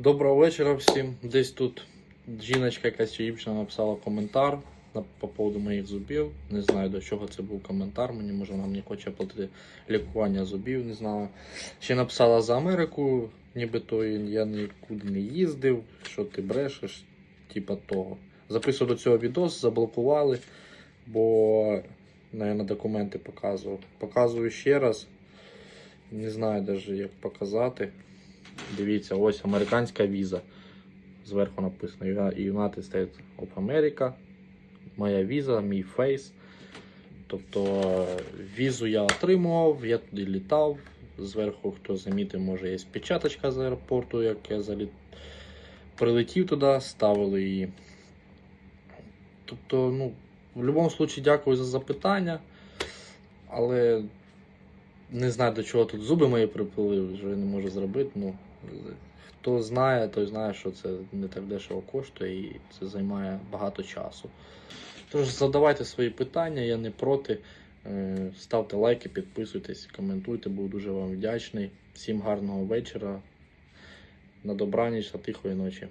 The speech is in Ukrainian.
Доброго вечора всім. Десь тут жіночка якась дівчина написала коментар по поводу моїх зубів. Не знаю до чого це був коментар. Мені може вона мені хоче платити лікування зубів, не знаю. Ще написала за Америку, нібито я нікуди не їздив, що ти брешеш, типа того. Записував до цього відос, заблокували, бо, наверное, документи показував. Показую ще раз. Не знаю навіть як показати. Дивіться, ось американська віза. Зверху написано United States of America. Моя віза, мій фейс. Тобто візу я отримував, я туди літав. Зверху, хто замітив, може є печаточка з аеропорту, як я заліт... прилетів туди, ставили її. Тобто, ну, в будь-якому випадку дякую за запитання. Але не знаю, до чого тут зуби мої приплили, вже не можу зробити. Ну, хто знає, той знає, що це не так дешево коштує і це займає багато часу. Тож задавайте свої питання, я не проти. Е, Ставте лайки, підписуйтесь, коментуйте, буду дуже вам вдячний. Всім гарного вечора. На добраніч та тихої ночі.